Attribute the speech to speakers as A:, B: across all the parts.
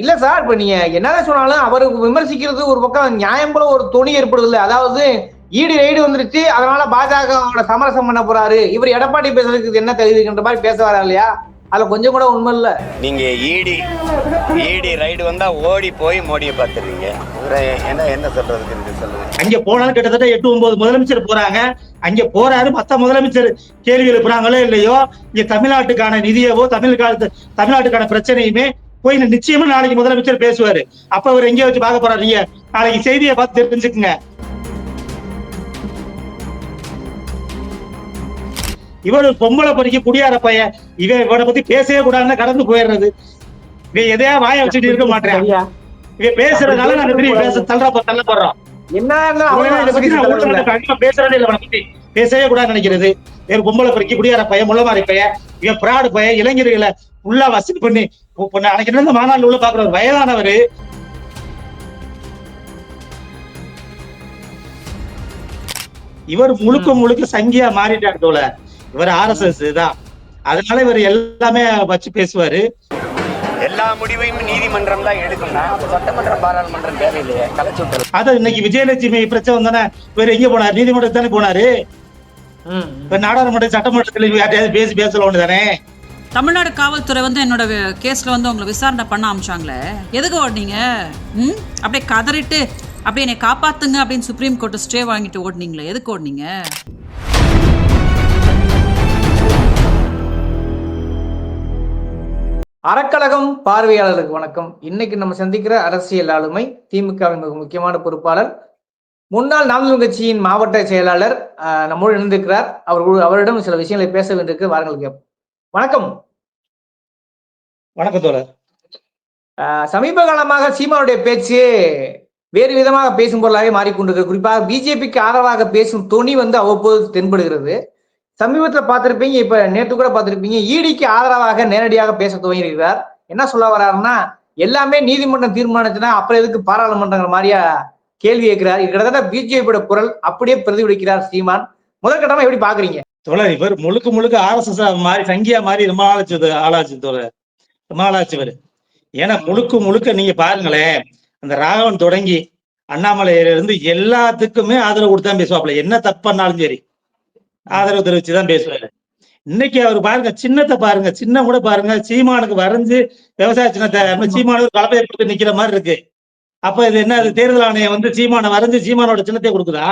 A: இல்ல சார் இப்ப நீங்க என்னதான் சொன்னாலும் அவரு விமர்சிக்கிறது ஒரு பக்கம் நியாயம் போல ஒரு துணி ஏற்படுது இல்ல அதாவது ஈடு ரைடு வந்துருச்சு அதனால பாஜக சமரசம் பண்ண போறாரு. இவர் எடப்பாடி பேசுறதுக்கு என்ன தகுதின்ற மாதிரி பேச வரா இல்லையா? அதுல கொஞ்சம் கூட உண்மை இல்ல.
B: நீங்க ஈடி ஈடி ரைடு வந்தா ஓடி போய் மோடியை பார்த்துருவீங்க இவரை என்ன என்ன சொல்றதுக்கு சொல்லுங்க.
C: அங்க போனாலும் கிட்டத்தட்ட எட்டு ஒன்பது முதலமைச்சர் போறாங்க. அங்க போறாரு மத்த முதலமைச்சர் கேள்வி எழுப்புறாங்களோ இல்லையோ இங்க தமிழ்நாட்டுக்கான நிதியவோ தமிழ்நாட்டு தமிழ்நாட்டுக்கான பிரச்சனையுமே போய் நிச்சயமா நாளைக்கு முதலமைச்சர் பேசுவாரு. அப்ப அவர் எங்க வச்சு பார்க்க போறாரு. நீங்க நாளைக்கு செய்தியை பார்த்து தெரிஞ்சுக்குங்க. இவர் பொம்பளை பொறுக்கி குடியார பையன். இவன் இவனை பத்தி பேசவே கூடாதுன்னு கடந்து போயிடுறது. இவன் எதையா வாய வச்சுட்டு இருக்க மாட்டேன்? இவன் பேசுறதுனால நாங்க திரும்பி பேச தள்ள தள்ள போடுறோம்
A: என்ன இருந்தாலும்
C: அவனை
A: அவரை
C: இதை பத்தி நான்
A: சொல்லல.
C: ஊடகத்துல கண்டிப்பா பேசுறதே இல்லை பத்தி. பேசவே கூடாது நினைக்கிறது. வேறு பொம்பளை பெருக்கி குடியார பையன் முள்ளமாரி பையன். இவன் பிராடு பையன் இளைஞர்களை உள்ள வசதி பண்ணி இப்ப அன்னைக்கு இருந்த மாநாடு உள்ள பாக்குற ஒரு வயதானவர்? இவர் முழுக்க முழுக்க சங்கியா மாறிட்டார் தோல இவர் ஆர் எஸ் எஸ் தான். அதனால இவர் எல்லாமே வச்சு பேசுவாரு.
B: எல்லா முடிவையும் நீதிமன்றம் தான் எடுக்கும்னா சட்டமன்றம் பாராளுமன்றம் தேவையில்லையே கலைச்சு விட்டுறலாம்.
C: அத இன்னைக்கு விஜயலட்சுமி பிரச்சனை வந்தானே இவர் எங்க போனார்? நீதிமன்றம் தானே போனாரு? நாடாளுமன்ற சட்டமன்றத்துல யார்ட்டையாவது பேசி பேசலாம் தானே?
D: தமிழ்நாடு காவல்துறை வந்து என்னோட கேஸில் கேஸ்ல வந்து உங்களை விசாரணை பண்ண ஆரம்பிச்சாங்களே. எதுக்கு ஓடுனீங்க? ம்? அப்படியே கதறிட்டு அப்படியே என்னை காப்பாத்துங்க அப்படின்னு சுப்ரீம் கோர்ட்டு ஸ்டே வாங்கிட்டு ஓடுனீங்களே. எதுக்கு ஓடுனீங்க?
A: அறக்கழகம் பார்வையாளருக்கு வணக்கம். இன்னைக்கு நம்ம சந்திக்கிற அரசியல் ஆளுமை திமுகவின் மிக முக்கியமான பொறுப்பாளர் முன்னாள் நாமக்கல் கட்சியின் மாவட்ட செயலாளர் நம்மோடு இணைந்திருக்கிறார். அவர் அவரிடம் சில விஷயங்களை பேச வேண்டியிருக்கு. வாருங்கள் கேட்போம். வணக்கம்.
C: வணக்கம் தோழர்.
A: சமீப காலமாக சீமானுடைய பேச்சு வேறு விதமாக பேசும் பொருளாக மாறிக்கொண்டிருக்கு. குறிப்பாக பிஜேபிக்கு ஆதரவாக பேசும் துணி வந்து அவ்வப்போது தென்படுகிறது. சமீபத்தில் பார்த்திருப்பீங்க இப்ப நேற்று கூட பார்த்திருப்பீங்க ஈடிக்கு ஆதரவாக நேரடியாக பேச துவங்கியிருக்கிறார். என்ன சொல்ல வர்றாருன்னா எல்லாமே நீதிமன்றம் தீர்மானிச்சுனா அப்புறம் எதுக்கு பாராளுமன்றங்கிற மாதிரியா கேள்வி கேட்கிறார். கிட்டத்தட்ட பிஜேபியோட குரல் அப்படியே பிரதிபலிக்கிறார் சீமான். முதற்கட்டமா எப்படி பாக்குறீங்க
C: தோழர் இவர் முழுக்க முழுக்க ஆர்எஸ்எஸ் மாறி சங்கியா மாறி ரொம்ப ஆளாச்சு ஆளாச்சு தோழர் ரொம்ப ஆளாச்சு இவர். ஏன்னா முழுக்க முழுக்க நீங்க பாருங்களேன் அந்த ராகவன் தொடங்கி அண்ணாமலையில இருந்து எல்லாத்துக்குமே ஆதரவு கொடுத்து தான் பேசுவாப்ல என்ன தப்பு பண்ணாலும் சரி ஆதரவு தெரிவிச்சு தான் பேசுவாரு. இன்னைக்கு அவர் பாருங்க சின்னத்தை பாருங்க சின்ன கூட பாருங்க சீமானுக்கு வரைஞ்சு விவசாய சின்னத்தை சீமானுக்கு கலப்பையை கொடுத்து நிக்கிற மாதிரி இருக்கு. அப்ப இது என்ன அது தேர்தல் ஆணையம் வந்து சீமானை வரைஞ்சு சீமானோட சின்னத்தை கொடுக்குதா?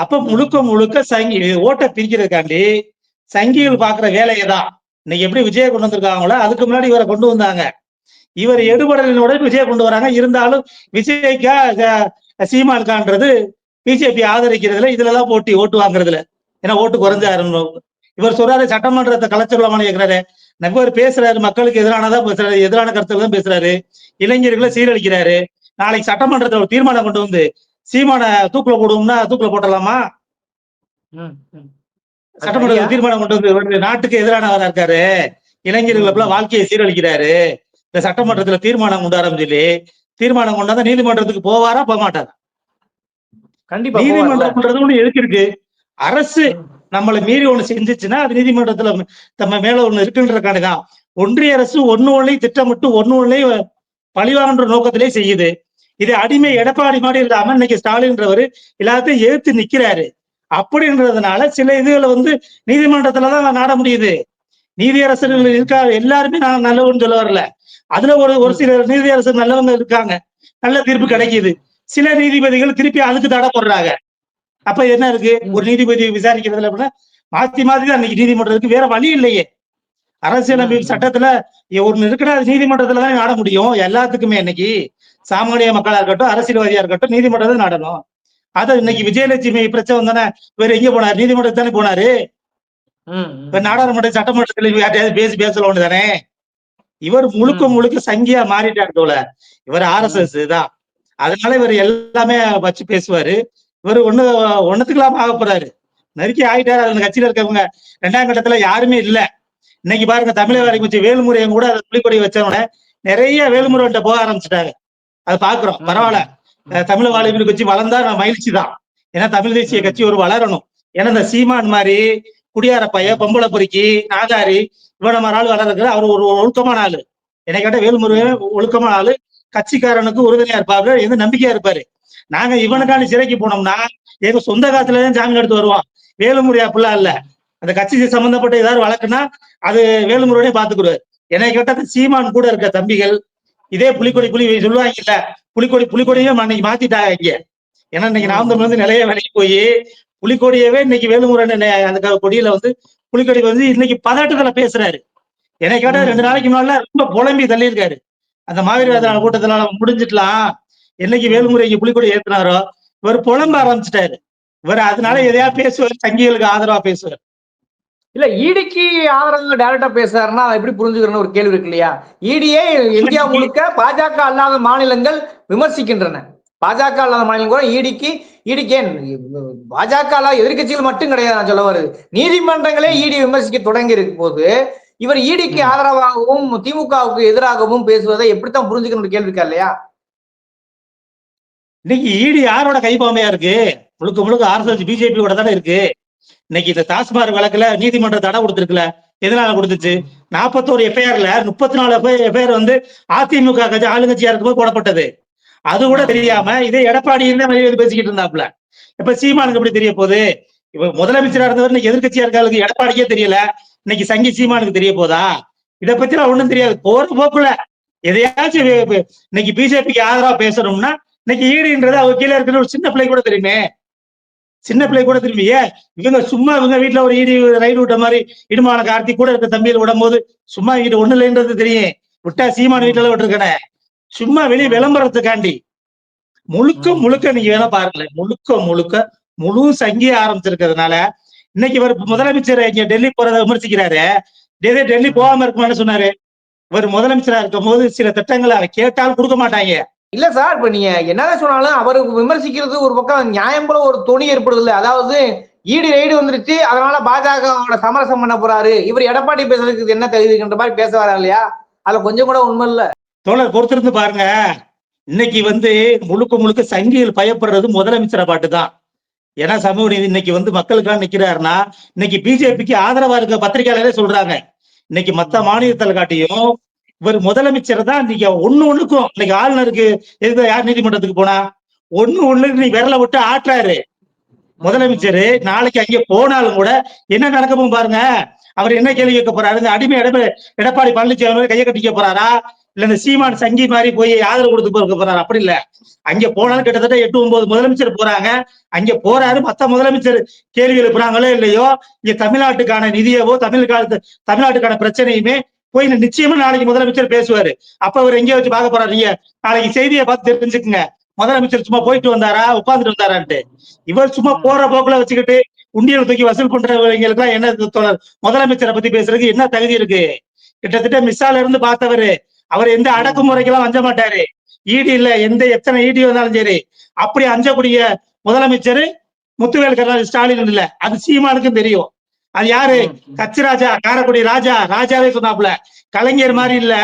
C: அப்ப முழுக்க முழுக்க சங்கி ஓட்டை பிரிக்கிறதுக்காண்டி சங்கிகள் பாக்குற வேலையை தான் இன்னைக்கு எப்படி விஜய கொண்டு வந்திருக்காங்களோ அதுக்கு முன்னாடி இவரை கொண்டு வந்தாங்க. இவர் எடுபடலினோட விஜய கொண்டு வராங்க. இருந்தாலும் விஜய்க்கா அஹ், சீமானுக்கான்றது பிஜேபி ஆதரிக்கிறதுல இதுலதான் போட்டி ஓட்டு வாங்குறதுல. ஏன்னா ஓட்டு குறைஞ்சாரு. இவர் சொல்றாரு சட்டமன்றத்தை கலைச்சிடலாமான்னு கேக்குறாரு. நபர் பேசுறாரு மக்களுக்கு எதிரானதான் பேசுறாரு எதிரான கருத்துக்கள் தான் பேசுறாரு. இளைஞர்களை சீரழிக்கிறாரு. நாளைக்கு சட்டமன்றத்துல ஒரு தீர்மானம் கொண்டு வந்து சீமான தூக்குல போடுவோம்னா தூக்குல போட்டலாமா? சட்டமன்ற தீர்மானம் கொண்டு வந்து நாட்டுக்கு எதிரானவரா இருக்காரு. இளைஞர்கள் வாழ்க்கையை சீரழிக்கிறாரு. இந்த சட்டமன்றத்துல தீர்மானம் கொண்டு வரோம் சொல்லி தீர்மானம் கொண்டு வந்தா நீதிமன்றத்துக்கு போவாரா போக மாட்டாரா?
A: கண்டிப்பா.
C: நீதிமன்றம்ன்றது ஒண்ணு எதுக்கு இருக்கு? அரசு நம்மளை மீறி ஒண்ணு செஞ்சுச்சுன்னா அது நீதிமன்றத்துல நம்ம மேல ஒண்ணு இருக்குன்றதுக்காண்டிதான் ஒன்றிய அரசு ஒண்ணு ஒன்னையும் திட்டமிட்டு ஒண்ணு ஒன்னையும் பழிவாங்கன்ற நோக்கத்திலே செய்யுது. இது அடிமை எடப்பாடி மாதிரி இல்லாம இன்னைக்கு ஸ்டாலின்றவர் எல்லாத்தையும் எதிர்த்து நிக்கிறாரு. அப்படின்றதுனால சில இதுகளை வந்து நீதிமன்றத்துலதான் நாட முடியுது. நீதியரசர்கள் இருக்கா? எல்லாருமே நான் நல்லவன்னு சொல்ல வரல. அதுல ஒரு ஒரு சில நீதியரசர் நல்லவங்க இருக்காங்க. நல்ல தீர்ப்பு கிடைக்குது. சில நீதிபதிகள் திருப்பி அதுக்கு தடை போடுறாங்க. அப்ப என்ன இருக்கு? ஒரு நீதிபதி விசாரிக்கிறதுல அப்படின்னா மாத்தி மாத்தி தான் இன்னைக்கு நீதிமன்றத்துக்கு வேற வழி இல்லையே. அரசியலமைப்பு சட்டத்துல ஒரு இருக்குன்னா அது நீதிமன்றத்துல தான் நாட முடியும். எல்லாத்துக்குமே இன்னைக்கு. சாமானிய மக்களா இருக்கட்டும் அரசியல்வாதியா இருக்கட்டும் நீதிமன்றத்தை நாடணும். அது இன்னைக்கு விஜயலட்சுமி பிரச்சனை வந்தானே வேற எங்க போனார் நீதிமன்றத்துக்கு தானே போனாரு. இப்ப நாடாளுமன்ற சட்டமன்றத்துல யார்ட்டையாவது பேசி பேசலாம் தானே? இவர் முழுக்க. முழுக்க சங்கியா மாறிட்டார் தோல இவர் ஆர் எஸ் எஸ் தான். அதனால இவர் எல்லாமே வச்சு பேசுவாரு. இவர் ஒண்ணு ஒண்ணுத்துக்கெல்லாம் ஆக போறாரு. நெருக்கி ஆயிட்டாரு. அந்த கட்சியில இருக்கவங்க ரெண்டாம் கட்டத்துல யாருமே இல்ல. இன்னைக்கு பாருங்க தமிழக வச்சு வேலுமுறையும் கூட அதை புலிக்கொடி வச்சவன நிறைய வேலுமுறைகிட்ட போக ஆரம்பிச்சுட்டாங்க அதை பாக்குறோம். பரவாயில்ல. தமிழ் வாலிபர் கட்சி வளர்ந்தா நான் மகிழ்ச்சி தான். ஏன்னா தமிழ் தேசிய கட்சி ஒரு வளரணும். ஏன்னா இந்த சீமான் மாதிரி குடியார பைய பொம்பளை பொறுக்கி நாகாரி இவன மாதிரி ஆள் வளர்றது அவர் ஒரு ஒழுக்கமான ஆளு. என்னை கேட்ட வேலுமுருகன் ஒழுக்கமான ஆளு. கட்சிக்காரனுக்கு உறுதுணையா இருப்பாரு. எந்த நம்பிக்கையா இருப்பாரு? நாங்க இவனுக்காண்டி சிறைக்கு போனோம்னா எங்க சொந்த காத்துல தான் ஜாமீன் எடுத்து வருவோம் வேலுமுறை அப்படிலாம் இல்ல. அந்த கட்சி சம்பந்தப்பட்ட ஏதாவது வழக்குன்னா அது வேலுமுருகனே பாத்துக்குருவாரு. என்னை கேட்ட சீமான் கூட இருக்க தம்பிகள் இதே புலிக்கொடி புலி சொல்லுவாங்க இல்ல புலிக்கொடி புலிக்கொடியும் அன்னைக்கு மாத்திட்டாங்க இங்க. ஏன்னா இன்னைக்கு நாம் தமிழ் வந்து நிலைய விலைக்கு போய் புலிக்கொடியவே இன்னைக்கு வேலுமுருகன் அந்த கொடியில வந்து புலிக்கொடி வந்து இன்னைக்கு பதட்டத்துல பேசுறாரு. என்னை கேட்டா ரெண்டு நாளைக்கு முன்னால ரொம்ப புலம்பி தள்ளியிருக்காரு. அந்த மாவீர கூட்டத்துல முடிஞ்சிட்டலாம் என்னைக்கு வேலுமுறைக்கு புலிக்கொடி ஏத்துனாரோ இவர் புலம்ப ஆரம்பிச்சிட்டாரு. இவர் அதனால எதையா பேசுவார்? சங்கிகளுக்கு ஆதரவா பேசுவார்.
A: இல்ல ஈடிக்கு ஆதரவு டைரக்டா பேசுறாருன்னா அதை எப்படி புரிஞ்சுக்கிறேன்னு ஒரு கேள்வி இருக்கு இல்லையா? ஈடியே இந்தியா முழுக்க பாஜக அல்லாத மாநிலங்கள் விமர்சிக்கின்றன. பாஜக அல்லாத மாநிலம் கூட ஈடிக்கு ஈடிக்கு ஏன்? பாஜக அல்லாத எதிர்க்கட்சிகள் மட்டும் கிடையாது நான் சொல்ல வருது நீதிமன்றங்களே ஈடி விமர்சிக்க தொடங்கி இருக்கும் போது இவர் ஈடிக்கு ஆதரவாகவும் திமுகவுக்கு எதிராகவும் பேசுவதை எப்படித்தான் புரிஞ்சுக்கணும் ஒரு கேள்வி இருக்கா இல்லையா?
C: இன்னைக்கு ஈடி யாரோட கைப்பாமையா இருக்கு? முழுக்க முழுக்க ஆர்எஸ்எஸ் பிஜேபியோட தானே இருக்கு? இன்னைக்கு இந்த தாஸ்மார் வழக்குல நீதிமன்ற தடை கொடுத்துருக்குல. எதனால கொடுத்துச்சு? நாற்பத்தோரு எஃப்ஐஆர்ல முப்பத்தி நாலு எஃப்ஐஆர் வந்து அதிமுக கட்சி ஆளுங்கட்சியா இருக்கும்போது போடப்பட்டது. அது கூட தெரியாம இதே எடப்பாடி பேசிக்கிட்டு இருந்தாப்ல இப்ப சீமானுக்கு எப்படி தெரிய போகுது? இப்ப முதலமைச்சரா இருந்தவர் இன்னைக்கு எதிர்க்கட்சியா இருக்காளுக்கு எடப்பாடிக்கே தெரியல. இன்னைக்கு சங்கி சீமானுக்கு தெரிய போதா? இத பத்தி ஒண்ணும் தெரியாது. போற போக்குல. எதையாச்சும் இன்னைக்கு பிஜேபிக்கு ஆதரவா பேசணும்னா இன்னைக்கு ஈடுன்றது அவங்க கீழே இருக்கிற ஒரு சின்ன பிள்ளை கூட தெரியுமே. சின்ன பிள்ளை கூட திரும்பியே? இவங்க சும்மா இவங்க வீட்டுல ஒரு ஈடி ரைடு விட்ட மாதிரி இடுமான கார்த்தி கூட இருக்க தம்பியில் விடும் போது சும்மா இங்கிட்ட ஒண்ணு இல்லைன்றது தெரியும். விட்டா சீமான வீட்டுல விட்டுருக்கனே. சும்மா வெளியே விளம்பரத்துக்காண்டி. முழுக்க முழுக்க நீங்க வேணா பாருங்களேன். முழுக்க முழுக்க முழு சங்கிய ஆரம்பிச்சிருக்கிறதுனால இன்னைக்கு இவர் முதலமைச்சர் இங்க டெல்லி போறதை விமர்சிக்கிறாரு. டெல்லி டெல்லி போகாம இருக்குமான்னு சொன்னாரு. இவர் முதலமைச்சரா இருக்கும் போது சில திட்டங்களை கேட்டால் கேட்டாலும் கொடுக்க மாட்டாங்க.
A: இல்ல சார் இப்ப நீங்க என்னதான் சொன்னாலும் அவருக்கு விமர்சிக்கிறது ஒரு பக்கம் நியாயம் போல ஒரு துணி ஏற்படுது இல்லை அதாவது ஈடு ரைடு வந்துருச்சு அதனால பாஜகவோட சமரசம் பண்ண போறாரு. இவர் எடப்பாடி பேசுறதுக்கு என்ன தகுதின்ற மாதிரி பேச வரா இல்லையா? அதுல கொஞ்சம் கூட உண்மை இல்ல.
C: தோழர் பொறுத்திருந்து பாருங்க. இன்னைக்கு வந்து முழுக்க முழுக்க சங்கிகள் பயப்படுறது முதலமைச்சரை பாட்டு தான் ஏன்னா சமூக நீதி இன்னைக்கு வந்து மக்களுக்காக நிக்கிறாருன்னா இன்னைக்கு பிஜேபிக்கு ஆதரவா இருக்க பத்திரிகையாளரே சொல்றாங்க. இன்னைக்கு மத்த மாநிலத்தில் காட்டியும் இவர் முதலமைச்சர் தான் நீங்க ஒண்ணு ஒண்ணுக்கும் இன்னைக்கு ஆளுநருக்கு எதுக்கு யார் நீதிமன்றத்துக்கு போனா? ஒண்ணு ஒண்ணுக்கு நீ விரல விட்டு ஆட்டுறாரு. முதலமைச்சர் நாளைக்கு அங்கே போனாலும் கூட என்ன நடக்கும் பாருங்க. அவர் என்ன கேள்வி கேட்க போறாரு? இந்த அடிமை எடப்ப எடப்பாடி பழனிசாமி கையை கட்டிக்க போறாரா? இல்ல இந்த சீமான் சங்கி மாதிரி போய் ஆதரவு கொடுத்து போக போறாரு? அப்படி இல்ல. அங்க போனாலும் கிட்டத்தட்ட எட்டு ஒன்பது முதலமைச்சர் போறாங்க. அங்க போறாரு. மத்த முதலமைச்சர் கேள்வி எழுப்புறாங்களோ இல்லையோ இங்க தமிழ்நாட்டுக்கான நிதியவோ தமிழ்நாட்டு தமிழ்நாட்டுக்கான பிரச்சனையுமே போய் நிச்சயமா நாளைக்கு முதலமைச்சர் பேசுவாரு. அப்ப அவர் எங்கே வச்சு பார்க்க போறாரு. நீங்க நாளைக்கு செய்தியை பார்த்து தெரிஞ்சுக்குங்க. முதலமைச்சர் சும்மா போயிட்டு வந்தாரா? உட்காந்துட்டு வந்தாரான்ட்டு. இவர் சும்மா போற போக்குல வச்சுக்கிட்டு உண்டியல் தூக்கி வசூல் பண்றவங்களுக்கு எல்லாம் என்ன முதலமைச்சரை பத்தி பேசுறதுக்கு என்ன தகுதி இருக்கு? கிட்டத்தட்ட மிஸ்ஸால இருந்து பார்த்தவரு. அவர் எந்த அடக்குமுறைக்கெல்லாம் அஞ்ச மாட்டாரு. ஈடி இல்ல எந்த எத்தனை ஈடி வந்தாலும் சரி. அப்படி அஞ்சக்கூடிய முதலமைச்சர் முத்துவேல் கருணாநிதி ஸ்டாலின் இல்ல. அது சீமானுக்கும் தெரியும். அது யாரு? கட்சி ராஜா காரைக்குடி ராஜா ராஜாவே சொன்னாப்ல கலைஞர் மாதிரி இல்ல.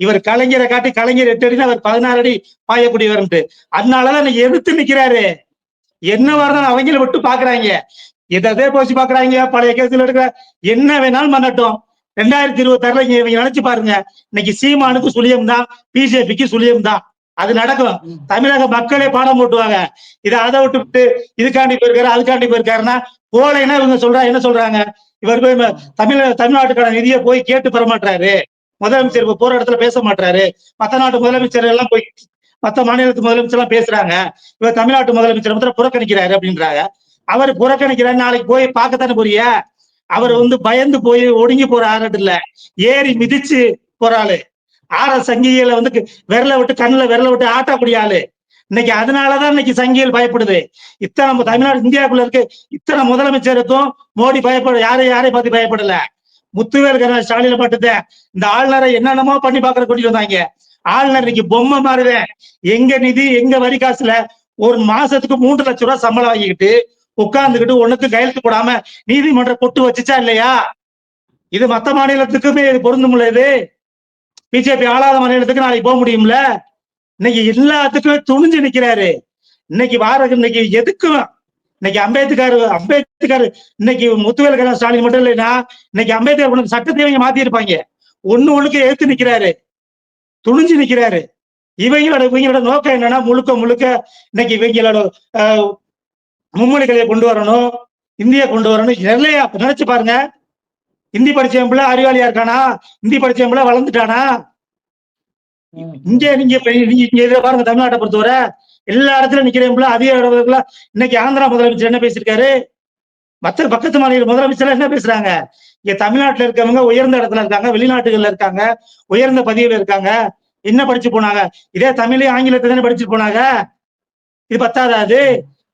C: இவர் கலைஞரை காட்டி கலைஞர் எட்டு அடி அவர் பதினாறு அடி பாயக்கூடியவர்ன்ட்டு அதனாலதான் எதிர்த்து நிக்கிறாரு. என்ன வரணும் அவங்கள விட்டு பாக்குறாங்க. எதே போச்சு பாக்குறாங்க. பழைய கேஸ்ல எடுக்கிற என்ன வேணாலும் பண்ணட்டும். ரெண்டாயிரத்தி இருபத்தி ஆறுல இங்க இவங்க நினைச்சு பாருங்க. இன்னைக்கு சீமானுக்கு சுழியம் தான் பிஜேபிக்கு சுழியம் தான். அது நடக்கும். தமிழக மக்களே பாடம் போட்டுவாங்க. இதை அதை விட்டு இதுக்காண்டி போயிருக்காரு அதுக்காண்டி போயிருக்காருன்னா போலைன்னா இவங்க சொல்றா என்ன சொல்றாங்க? இவர் போய் தமிழ் தமிழ்நாட்டுக்கான நிதியை போய் கேட்டு பெற மாட்டாரு முதலமைச்சர் இப்போ போற இடத்துல பேச மாட்டாரு மத்த நாட்டு முதலமைச்சர் எல்லாம் போய் மத்த மாநிலத்து முதலமைச்சர் எல்லாம் பேசுறாங்க. இவர் தமிழ்நாட்டு முதலமைச்சர் மாத்திரம் புறக்கணிக்கிறாரு அப்படின்றாங்க. அவர் புறக்கணிக்கிறாரு நாளைக்கு போய் பார்க்கத்தானே போறிய? அவர் வந்து பயந்து போய் ஒடுங்கி போற ஆறு இல்ல. ஏறி மிதிச்சு போறாளு ஆற சங்கிகளை வந்து விரல விட்டு கண்ணில் விரல விட்டு ஆட்டக்கூடிய ஆளு. இன்னைக்கு அதனாலதான் இன்னைக்கு சங்கிகள் பயப்படுது. இத்தனை நம்ம தமிழ்நாடு இந்தியாவுக்குள்ள இருக்கு. இத்தனை முதலமைச்சருக்கும் மோடி பயப்பட யாரையும் யாரையும் பார்த்து பயப்படல. முத்துவேல் கருணா ஸ்டாலின மட்டும்தான் இந்த ஆளுநரை என்னென்னமோ பண்ணி பாக்குற கூட்டிட்டு வந்தாங்க. ஆளுநர் இன்னைக்கு பொம்மை மாறுவேன். எங்க நிதி எங்க வரி காசுல ஒரு மாசத்துக்கு மூன்று லட்சம் ரூபாய் சம்பளம் வாங்கிக்கிட்டு உட்கார்ந்துக்கிட்டு ஒண்ணுக்கு கையெழுத்து போடாம நீதிமன்றம் கொட்டு வச்சுச்சா இல்லையா? இது மத்த மாநிலத்துக்குமே இது பொருந்தும்ல இது. பிஜேபி ஆளாத மாநிலத்துக்கு நாளைக்கு போக முடியும்ல? இன்னைக்கு எல்லாத்துக்குமே துணிஞ்சு நிக்கிறாரு. இன்னைக்கு வார இன்னைக்கு எதுக்கும் இன்னைக்கு அம்பேத்கர் அம்பேத்கர் இன்னைக்கு முத்துவேல் கலாம் ஸ்டாலின் மட்டும் இல்லைன்னா இன்னைக்கு அம்பேத்கர் உனக்கு சட்டத்தை இவங்க மாத்தி இருப்பாங்க. ஒண்ணு ஒழுக்க எடுத்து நிக்கிறாரு. துணிஞ்சு நிக்கிறாரு. இவங்களோட இவங்களோட நோக்கம் என்னன்னா முழுக்க முழுக்க இன்னைக்கு இவங்களோட மும்மொழிகளை கொண்டு வரணும் இந்தியா கொண்டு வரணும் இல்லையா நினைச்சு பாருங்க. ஹிந்தி படிச்சவன் பிள்ளை அறிவாளியா இருக்கானா? ஹிந்தி படிச்சவன் பிள்ளை வளர்ந்துட்டானா? இங்க நீங்க நீங்க இதுல பாருங்க தமிழ்நாட்டை பொறுத்தவரை எல்லா இடத்துல நிக்கிறவங்கள அதிக இடத்துல இன்னைக்கு ஆந்திரா முதலமைச்சர் என்ன பேசியிருக்காரு? மற்ற பக்கத்து மாநில முதலமைச்சர் என்ன பேசுறாங்க? இங்க தமிழ்நாட்டுல இருக்கவங்க உயர்ந்த இடத்துல இருக்காங்க வெளிநாட்டுகள்ல இருக்காங்க உயர்ந்த பதவியில இருக்காங்க. என்ன படிச்சு போனாங்க? இதே தமிழையும் ஆங்கிலத்தை தானே படிச்சுட்டு போனாங்க? இது பத்தாதாது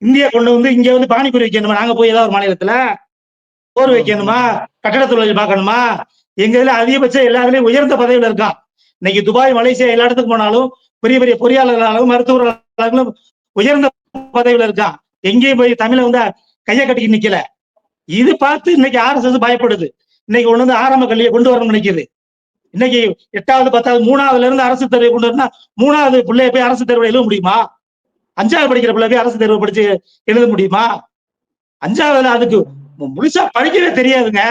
C: இந்தியா கொண்டு வந்து இங்க வந்து பானிபூரி வைக்கணுமா? நாங்க போய் ஏதாவது ஒரு மாநிலத்துல? போர் வைக்கணுமா? கட்டட தொழில் பார்க்கணுமா? எங்க இதுல அதிகபட்சம் எல்லா இதுலயும் உயர்ந்த பதவியில இருக்கான் இன்னைக்கு துபாய் மலேசியா எல்லா இடத்துக்கு போனாலும் பெரிய பெரிய பொறியாளர்களாலும் மருத்துவர்களாலும் உயர்ந்த பதவியில இருக்கான் எங்கேயும் போய் தமிழை வந்து கையை கட்டிக்கு நிக்கல. இது பார்த்து இன்னைக்கு ஆர்எஸ்எஸ் பயப்படுது. இன்னைக்கு ஒண்ணு வந்து ஆரம்ப கல்வியை கொண்டு வரணும்னு நினைக்குது. இன்னைக்கு எட்டாவது பத்தாவது மூணாவதுல இருந்து அரசு தேர்வை கொண்டு வரணும்னா மூணாவது பிள்ளைய போய் அரசு தேர்வு எழுத முடியுமா? அஞ்சாவது படிக்கிற பிள்ளை போய் அரசு தேர்வு படிச்சு எழுத முடியுமா? அஞ்சாவதுல அதுக்கு முழுசா படிக்கவே தெரியாதுங்க.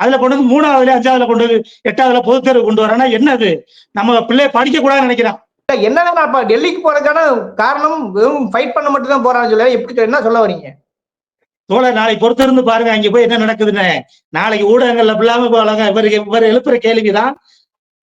C: அதுல கொண்டு வந்து மூணாவதுல அஞ்சாவதுல கொண்டு வந்து எட்டாவதுல பொது தேர்வு கொண்டு வரேன்னா என்னது? நம்ம பிள்ளைய படிக்க கூடாதுன்னு நினைக்கிறான்
A: என்னன்னா டெல்லிக்கு போறதுக்கான காரணம் வெறும் ஃபைட் பண்ண மட்டும் தான் போறான்னு சொல்ல எப்படி என்ன சொல்ல வரீங்க?
C: தோழர் நாளைக்கு பொறுத்திருந்து பாருங்க அங்க போய் என்ன நடக்குதுன்னு. நாளைக்கு ஊடகங்கள்ல இல்லாம போலாங்க இவருக்கு இவர் எழுப்புற கேள்விதான்.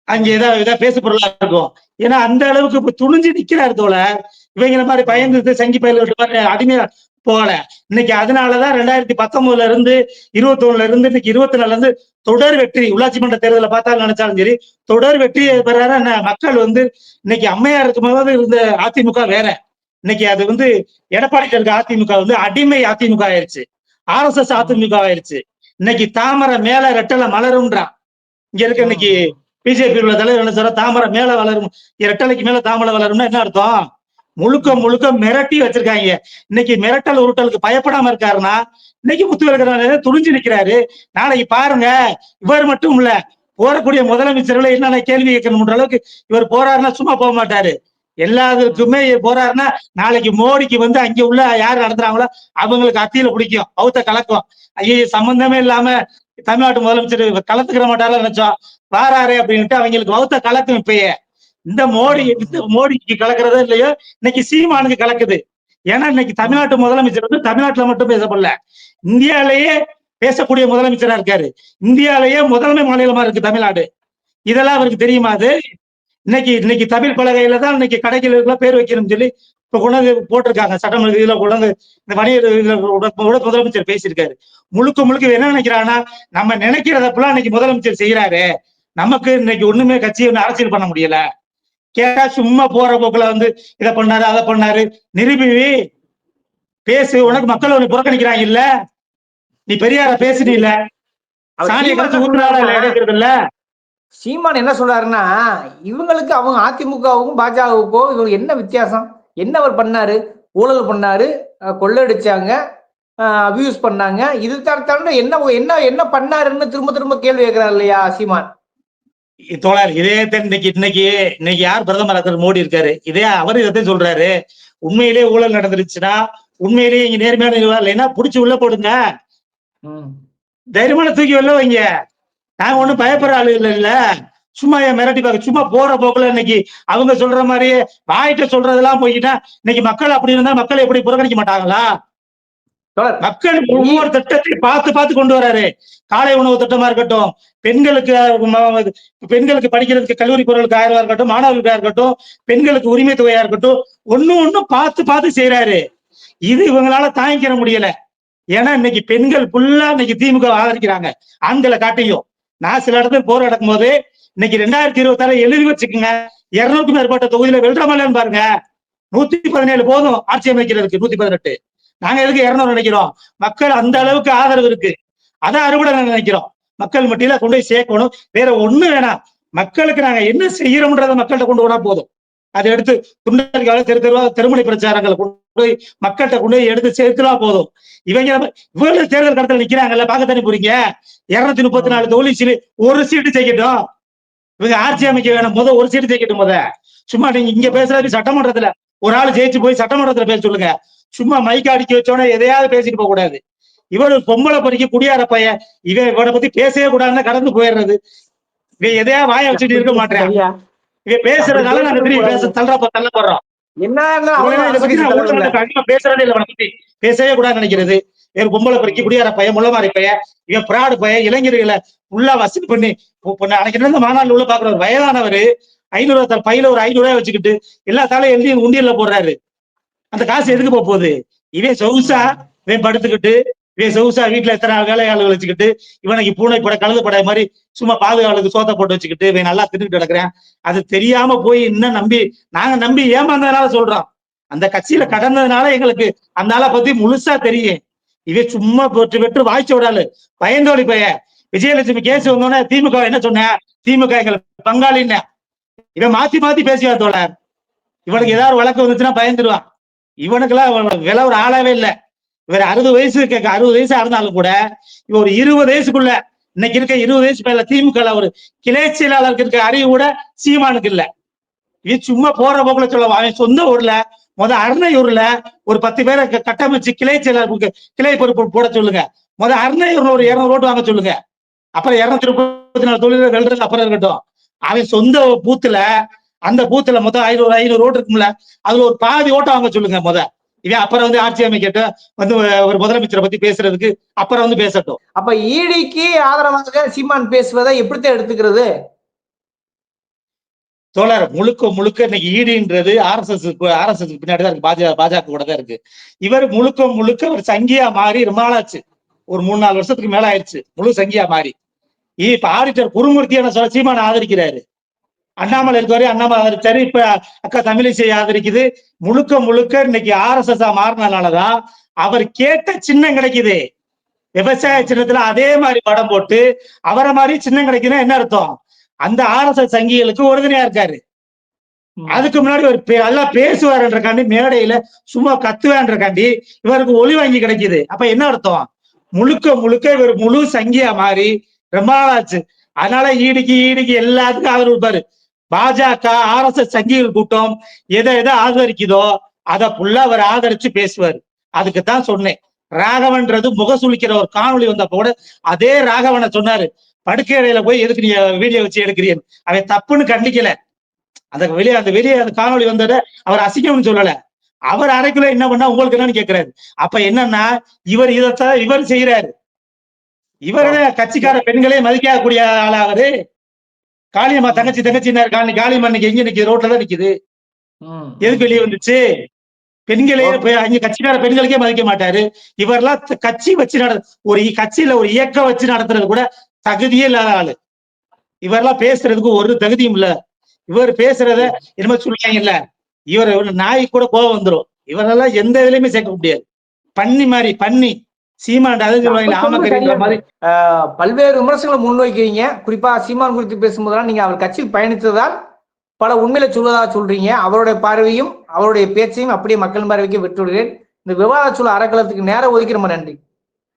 C: அங்க ஏதாவது ஏதாவது பேசு பொருளா இருக்கும். ஏன்னா அந்த அளவுக்கு இப்ப துணிஞ்சு நிக்கிறாரு தோழர் இவங்கள மாதிரி பயந்து சங்கி பயில மாதிரி அடிமையா போகல இன்னைக்கு அதனாலதான் ரெண்டாயிரத்தி பத்தொன்பதுல இருந்து இருபத்தி ஒண்ணுல இருந்து இன்னைக்கு இருபத்தி நாலுல இருந்து தொடர் வெற்றி உள்ளாட்சி மன்ற தேர்தலை பார்த்தாலும் நினைச்சாலும் சரி தொடர் வெற்றியை பெறாத மக்கள் வந்து இன்னைக்கு அம்மையார் இருக்கும்போது இருந்த அதிமுக வேற. இன்னைக்கு அது வந்து எடப்பாடி இருக்க அதிமுக வந்து அடிமை அதிமுக ஆயிருச்சு. ஆர்எஸ்எஸ் அதிமுக ஆயிருச்சு. இன்னைக்கு தாமரை மேல ரெட்டலை மலரும்ன்றான். இங்க இருக்க இன்னைக்கு பிஜேபி உள்ள தலைவர் என்ன சொல்ற தாமரை மேல வளரும். ரெட்டலைக்கு மேல தாமரை வளரும்னா என்ன அர்த்தம்? முழுக்க முழுக்க மிரட்டி வச்சிருக்காங்க. இன்னைக்கு மிரட்டல் உருட்டலுக்கு பயப்படாம இருக்காருன்னா இன்னைக்கு முத்துவரகர் துணிஞ்சு நிக்கிறாரு. நாளைக்கு பாருங்க இவர் மட்டும் இல்ல போறக்கூடிய முதலமைச்சர்களை என்னென்ன கேள்வி கேட்கணும்ன்ற அளவுக்கு இவர் போறாருன்னா சும்மா போக மாட்டாரு. எல்லாத்துக்குமே போறாருன்னா நாளைக்கு மோடிக்கு வந்து அங்க உள்ள யார் நடத்துறாங்களோ அவங்களுக்கு அத்தியில பிடிக்கும் அவுத்த கலக்கும். ஐயோ சம்பந்தமே இல்லாம தமிழ்நாட்டு முதலமைச்சர் கலத்துக்கிற மாட்டாரா நினைச்சோம். வாராரு அப்படின்ட்டு அவங்களுக்கு பௌத்த கலக்கும் இப்பயே. இந்த மோடி இந்த மோடிக்கு கலக்குறதோ இல்லையோ? இன்னைக்கு சீமானுக்கு கலக்குது. ஏன்னா இன்னைக்கு தமிழ்நாட்டு முதலமைச்சர் வந்து தமிழ்நாட்டுல மட்டும் பேசப்படல. இந்தியாலேயே பேசக்கூடிய முதலமைச்சரா இருக்காரு. இந்தியாலேயே முதன்மை மாநிலமா இருக்கு தமிழ்நாடு. இதெல்லாம் அவருக்கு தெரியுமா அது? இன்னைக்கு இன்னைக்கு தமிழ் பலகையில தான் இன்னைக்கு கடைகளுக்குலாம் பேர் வைக்கணும்னு சொல்லி இப்ப கொண்டாந்து போட்டிருக்காங்க. சட்டமன்ற இதுல கொண்டாந்து இந்த கூட முதலமைச்சர் பேசியிருக்காரு. முழுக்க முழுக்க என்ன நினைக்கிறான்னா நம்ம நினைக்கிறதப்பெல்லாம் இன்னைக்கு முதலமைச்சர் செய்யறாரு நமக்கு இன்னைக்கு ஒண்ணுமே கட்சி ஒண்ணு அரசியல் பண்ண முடியல. கேட்டா சும்மா போற போக்குல வந்து இதை பண்ணாரு அதை பண்ணாரு. நிரூபி பேசு உனக்கு மக்கள் உன்னை புறக்கணிக்கிறாங்க இல்ல. நீ பெரியார பேசுனீ இல்ல.
A: அவர்
C: சாணியை
A: சீமான்
C: கழிச்சு ஊத்துறாரா இல்ல இல்ல?
A: சீமான் என்ன சொல்றாருன்னா இவங்களுக்கு அவங்க அதிமுகவுக்கும் பாஜகவுக்கும் இவங்க என்ன வித்தியாசம்? என்ன அவர் பண்ணாரு? ஊழல் பண்ணாரு அஹ் கொள்ளையடிச்சாங்க அபியூஸ் பண்ணாங்க. இது தவிர என்ன என்ன என்ன பண்ணாருன்னு திரும்ப திரும்ப கேள்வி கேட்கிறார் இல்லையா சீமான்?
C: தோழர் இதே இன்னைக்கு இன்னைக்கு இன்னைக்கு யார் பிரதமர் அதில் மோடி இருக்காரு? இதே அவர் இதைத்தான் சொல்றாரு. உண்மையிலேயே ஊழல் நடந்துருச்சுன்னா உண்மையிலேயே இங்க நேர்மையான இல்லைன்னா புடிச்சு உள்ள போடுங்க. தைரியமான தூக்கி வெளில வைங்க. நாங்க ஒண்ணும் பயப்படுற ஆளு இல்ல இல்ல. சும்மா ஏன் மிரட்டி பார்க்க சும்மா போற போக்குல இன்னைக்கு அவங்க சொல்ற மாதிரியே வாயிட்ட சொல்றதெல்லாம் போய்கிட்டா இன்னைக்கு மக்கள் அப்படி இருந்தா மக்கள் எப்படி புறக்கணிக்க மாட்டாங்களா?
A: மக்களுக்கு
C: மக்கள் ஒவ்வொரு திட்டத்தையும் பார்த்து பார்த்து கொண்டு வராரு. காலை உணவு திட்டமா இருக்கட்டும் பெண்களுக்கு பெண்களுக்கு படிக்கிறதுக்கு கல்லூரி பொருளுக்கு ஆயிரம் ரூபாய் இருக்கட்டும் மாணவர்களுக்கா இருக்கட்டும் பெண்களுக்கு உரிமை தொகையா இருக்கட்டும் ஒண்ணு ஒன்னும் பார்த்து பார்த்து செய்யறாரு இது இவங்களால தாங்கிக்கிற முடியல. ஏன்னா இன்னைக்கு பெண்கள் ஃபுல்லா இன்னைக்கு திமுக ஆதரிக்கிறாங்க. ஆண்களை காட்டியும். நான் சில இடத்துல போர் நடக்கும் போது இன்னைக்கு ரெண்டாயிரத்தி இருபத்தி ஆறு எழுதி வச்சுக்கோங்க இருநூறுக்கும் மேற்பட்ட தொகுதியில வெல்றமல்லன்னு பாருங்க. நூத்தி பதினேழு போதும் ஆட்சி அமைக்கிறதுக்கு நூத்தி பதினெட்டு. நாங்க எதுக்கு இரநூறு நினைக்கிறோம்? மக்கள் அந்த அளவுக்கு ஆதரவு இருக்கு. அதை அறுவடை நாங்க நினைக்கிறோம். மக்கள் மத்தியில கொண்டு போய் சேர்க்கணும். வேற ஒண்ணு வேணாம். மக்களுக்கு நாங்க என்ன செய்யறோம்ன்றத மக்கள்கிட்ட கொண்டு போனா போதும். அதை எடுத்து துண்டறிக்கால தெரு தெருவா திருமணி பிரச்சாரங்களை கொண்டு போய் மக்கள்கிட்ட கொண்டு போய் எடுத்து சேர்த்துனா போதும். இவங்க இவங்க தேர்தல் கடத்தல நிக்கிறாங்கல்ல பார்க்கத்தானே போறீங்க? இருநூத்தி முப்பத்தி நாலு தொழில் சீட்டு ஒரு சீட்டு ஜெயிக்கட்டும். இவங்க ஆட்சி அமைக்க வேணும். போத ஒரு சீட்டு ஜெயிக்கட்டும் போத சும்மா நீங்க இங்க பேசுறது சட்டமன்றத்துல. ஒரு ஆள் ஜெயிச்சு போய் சட்டமன்றத்துல பேச சொல்லுங்க. சும்மா மைக் அடிக்க வச்சோன்னே எதையாவது பேசிட்டு போக கூடாது. இவர் பொம்பளை பொறிக்க குடியார பையன் இவன் இவனை பத்தி பேசவே கூடாதுன்னு கடந்து போயிடுறது. இவன் எதையா வாய வச்சுட்டு இருக்க மாட்டேன். இவன் பேசுறதுனால நாங்க திரும்பி பேச தள்ள தள்ளப்படுறோம் பேசுறதே இல்லை பத்தி. பேசவே கூடாதுன்னு நினைக்கிறது. வேறு பொம்பளை பொறுக்கி குடியார பையன் முள்ளமாரி பையன் இவன் பிராடு பையன் இளைஞர்களை உள்ள வசதி பண்ணி அன்னைக்கு இருந்த மாநாடுல உள்ள பாக்குற ஒரு வயதானவர் ஐநூறு பையில ஒரு ஐநூறு ரூபாய் வச்சுக்கிட்டு எல்லா தாலையும் எழுதி உண்டியல்ல போடுறாரு. அந்த காசு எதுக்கு போக போகுது? இவன் சொகுசா இவன் படுத்துக்கிட்டு இவன் சொகுசா வீட்டுல எத்தனை வேலையாளர்கள் வச்சுக்கிட்டு இவனுக்கு பூனை பட கழுது பட மாதிரி சும்மா பாதுகாவலுக்கு சோத்த போட்டு வச்சுக்கிட்டு இவன் நல்லா தின்னுட்டு கிடக்குறேன். அது தெரியாம போய் இன்னும் நம்பி நாங்க நம்பி ஏமாந்ததுனால சொல்றோம். அந்த கட்சியில கடந்ததுனால எங்களுக்கு அந்த ஆளை பத்தி முழுசா தெரியும். இவன் சும்மா பெற்று பெற்று வாய்ச்சி விடாது. பயந்தோடி பைய. விஜயலட்சுமி கேஸ் வந்தோடனே திமுக என்ன சொன்ன? திமுக எங்களுக்கு பங்காளின்னு. இவன் மாத்தி மாத்தி பேசியா தோழர். இவனுக்கு ஏதாவது வழக்கு வந்துச்சுன்னா பயந்துருவான். இவனுக்கெல்லாம் விலை ஒரு ஆளாவே இல்லை. இவர் அறுபது வயசு கேட்க அறுபது வயசு இருந்தாலும் கூட இவர் ஒரு இருபது வயசுக்குள்ள இன்னைக்கு இருக்க இருபது வயசு மேல திமுக ஒரு கிளை செயலாளருக்கு இருக்க அறிவு கூட சீமானுக்கு இல்ல. இது சும்மா போற போக்குல சொல்ல அவன் சொந்த ஊர்ல முத அருணையூர்ல ஒரு பத்து பேரை க- கட்டமைச்சு கிளை செயலாளருக்கு கிளை பொறுப்பு போட சொல்லுங்க. முத அருணையூர்ல ஒரு இருநூறு ஓட்டு வாங்க சொல்லுங்க. அப்புறம் இருநூத்தி முப்பத்தி நாலு தொழில வெல்றது அப்புறம் இருக்கட்டும். அவன் சொந்த பூத்துல அந்த பூத்துல மொத்தம் ஐநூறு ஐநூறு ஓட்டு இருக்கும்ல அதுல ஒரு பாதி ஓட்ட வாங்க சொல்லுங்க முத. இவன் அப்புறம் வந்து ஆட்சி அமைக்கட்ட வந்து ஒரு முதலமைச்சரை பத்தி பேசுறதுக்கு அப்புறம் வந்து பேசட்டும்.
A: அப்ப ஈடிக்கு ஆதரவாக சீமான் பேசுவதை எப்படித்தான் எடுத்துக்கிறது?
C: தோழர் முழுக்க முழுக்க இன்னைக்கு ஈடுன்றது ஆர்எஸ்எஸ் ஆர்எஸ்எஸ் பின்னாடி தான் இருக்கு பாஜக பாஜக கூட தான் இருக்கு. இவர் முழுக்க முழுக்க ஒரு சங்கியா மாறி ரொம்ப நாளாச்சு. ஒரு மூணு நாலு வருஷத்துக்கு மேல ஆயிடுச்சு முழு சங்கியா மாறி. இப்ப ஆடிட்டர் குருமூர்த்தி என்ன சொல்ல சீமான ஆதரிக்கிறாரு. அண்ணாமலை இருக்க வரையும் அண்ணாமலை ஆதரிச்சாரு இப்ப அக்கா தமிழிசை ஆதரிக்குது. முழுக்க முழுக்க இன்னைக்கு ஆர்எஸ்எஸ் மாறினதுனாலதான் அவர் கேட்ட சின்னம் கிடைக்குது. விவசாய சின்னத்துல அதே மாதிரி படம் போட்டு அவரை மாதிரி சின்னம் கிடைக்குதுன்னா என்ன அர்த்தம்? அந்த ஆர்எஸ்எஸ் சங்கிகளுக்கு உறுதுணையா இருக்காரு. அதுக்கு முன்னாடி ஒரு நல்லா பேசுவாருன்றக்காண்டி மேடையில சும்மா கத்துவேன்றக்காண்டி இவருக்கு ஒளி வாங்கி கிடைக்குது. அப்ப என்ன அர்த்தம்? முழுக்க முழுக்க இவர் முழு சங்கியா மாறி ரொம்ப நாளாச்சு அதனால ஈடிக்கு ஈடிக்கு எல்லாத்துக்கும் ஆதரவு இருப்பாரு பாஜக ஆர்எஸ்எஸ் சங்கிகள் கூட்டம் எதை எதை ஆதரிக்குதோ அதை ஃபுல்லா அவர் ஆதரிச்சு பேசுவார். அதுக்கு தான் சொன்னேன். ராகவன்றது முகசுளிக்கிற ஒரு காணொலி வந்தப்ப கூட அதே ராகவனை சொன்னாரு. படுக்கை போய் எதுக்கு நீ வீடியோ வச்சு எடுக்கிறீன் அவன் தப்புன்னு கண்டிக்கல. அந்த வெளியே அந்த வெளியே அந்த காணொலி வந்தத அவர் அசிங்கம்னு சொல்லல. அவர் அறைக்குள்ள என்ன பண்ணா உங்களுக்கு என்னன்னு கேக்குறாரு. அப்ப என்னன்னா இவர் இதைத்தான் இவர் செய்யறாரு இவரே கட்சிக்கார பெண்களே மதிக்கக்கூடிய ஆளாவது காளியம்மா தங்கச்சி தங்கச்சின்னாரு காலி காளியம்மா இன்னைக்கு எங்க நிக்குது? ரோட்ல தான் நிக்குது. எதுக்கு வெளியே வந்துச்சு? பெண்களே அங்க கட்சிக்கார பெண்களுக்கே மதிக்க மாட்டாரு. இவரெல்லாம் கட்சி வச்சு நட ஒரு கட்சியில ஒரு இயக்கம் வச்சு நடத்துறது கூட தகுதியே இல்லாத ஆளு. இவரெல்லாம் பேசுறதுக்கு ஒரு தகுதியும் இல்ல. இவர் பேசுறத என்னமோ சொல்லுவாங்கல்ல இவர் இவர் நாய் கூட கோவம் வந்துரும். இவரெல்லாம் எந்த இதுலயுமே சேர்க்க முடியாது. பண்ணி மாதிரி பண்ணி ஆமக்கறின்ற
A: சொல்லுங்க
C: மாதிரி
A: பல்வேறு விமர்சனங்களை முன்வைக்கிறீங்க. குறிப்பா சீமான் குறித்து பேசும்போதெல்லாம் நீங்க அவர் கட்சியில் பயணித்ததால் பல உண்மையில சொல்வதா சொல்றீங்க. அவருடைய பார்வையும் அவருடைய பேச்சையும் அப்படியே மக்கள் பார்வைக்கு விட்டுவிடுகிறேன். இந்த விவாத சூழல் அறக்கலத்துக்கு நேரம் ஒதுக்கி ரொம்ப நன்றி.